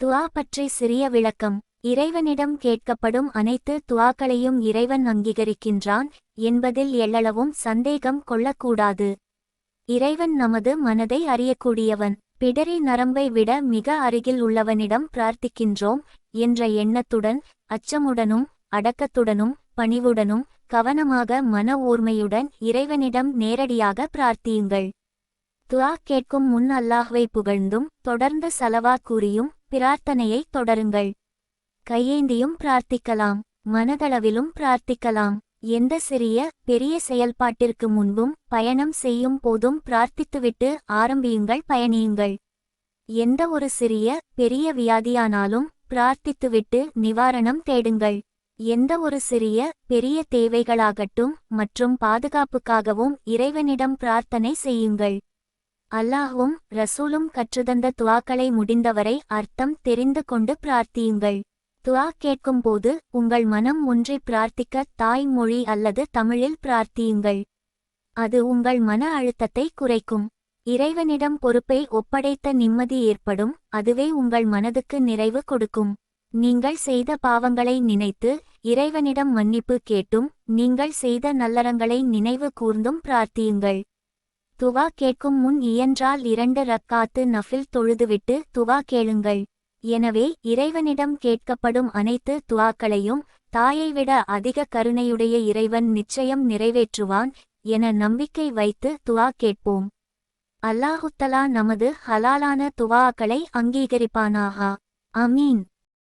துவா பற்றி சிறிய விளக்கம். இறைவனிடம் கேட்கப்படும் அனைத்து துவாக்களையும் இறைவன் அங்கீகரிக்கின்றான் என்பதில் எள்ளளவும் சந்தேகம் கொள்ளக்கூடாது. இறைவன் நமது மனதை அறியக்கூடியவன். பிடரி நரம்பை விட மிக அருகில் உள்ளவனிடம் பிரார்த்திக்கின்றோம் என்ற எண்ணத்துடன் அச்சமுடனும் அடக்கத்துடனும் பணிவுடனும் கவனமாக மன ஊர்மையுடன் இறைவனிடம் நேரடியாக பிரார்த்தியுங்கள். துவா கேட்கும் முன் அல்லாஹ்வை புகழ்ந்தும் தொடர்ந்து சலவா கூறியும் பிரார்த்தனையை தொடருங்கள். கையேந்தியும் பிரார்த்திக்கலாம். மனதளவிலும் பிரார்த்திக்கலாம். எந்த சிறிய பெரிய செயல்பாட்டிற்கு முன்பும் பயணம் செய்யும் போதும் பிரார்த்தித்துவிட்டு ஆரம்பியுங்கள் பயணியுங்கள். எந்த ஒரு சிறிய பெரிய வியாதியானாலும் பிரார்த்தித்துவிட்டு நிவாரணம் தேடுங்கள். எந்த ஒரு சிறிய பெரிய தேவைகளாகட்டும் மற்றும் பாதுகாப்புக்காகவும் இறைவனிடம் பிரார்த்தனை செய்யுங்கள். அல்லாஹும் ரசூலும் கற்றுதந்த துவாக்களை முடிந்தவரை அர்த்தம் தெரிந்து கொண்டு பிரார்த்தியுங்கள். துவா கேட்கும்போது உங்கள் மனம் ஒன்றை பிரார்த்திக்க தாய்மொழி அல்லது தமிழில் பிரார்த்தியுங்கள். அது உங்கள் மன அழுத்தத்தை குறைக்கும். இறைவனிடம் பொறுப்பை ஒப்படைத்த நிம்மதி ஏற்படும் அதுவே உங்கள் மனதுக்கு நிறைவு கொடுக்கும். நீங்கள் செய்த பாவங்களை நினைத்து இறைவனிடம் மன்னிப்பு கேட்டும் நீங்கள் செய்த நல்லறங்களை நினைவு கூர்ந்தும் பிரார்த்தியுங்கள். துவா கேட்கும் முன் இயன்றால் இரண்டு ரக்காத்து நஃபில் தொழுதுவிட்டு துவா கேளுங்கள். எனவே இறைவனிடம் கேட்கப்படும் அனைத்து துவாக்களையும் தாயை விட அதிக கருணையுடைய இறைவன் நிச்சயம் நிறைவேற்றுவான் என நம்பிக்கை வைத்து துவா கேட்போம். அல்லாஹுத்தலா நமது ஹலாலான துவாக்களை அங்கீகரிப்பானாகா. அமீன்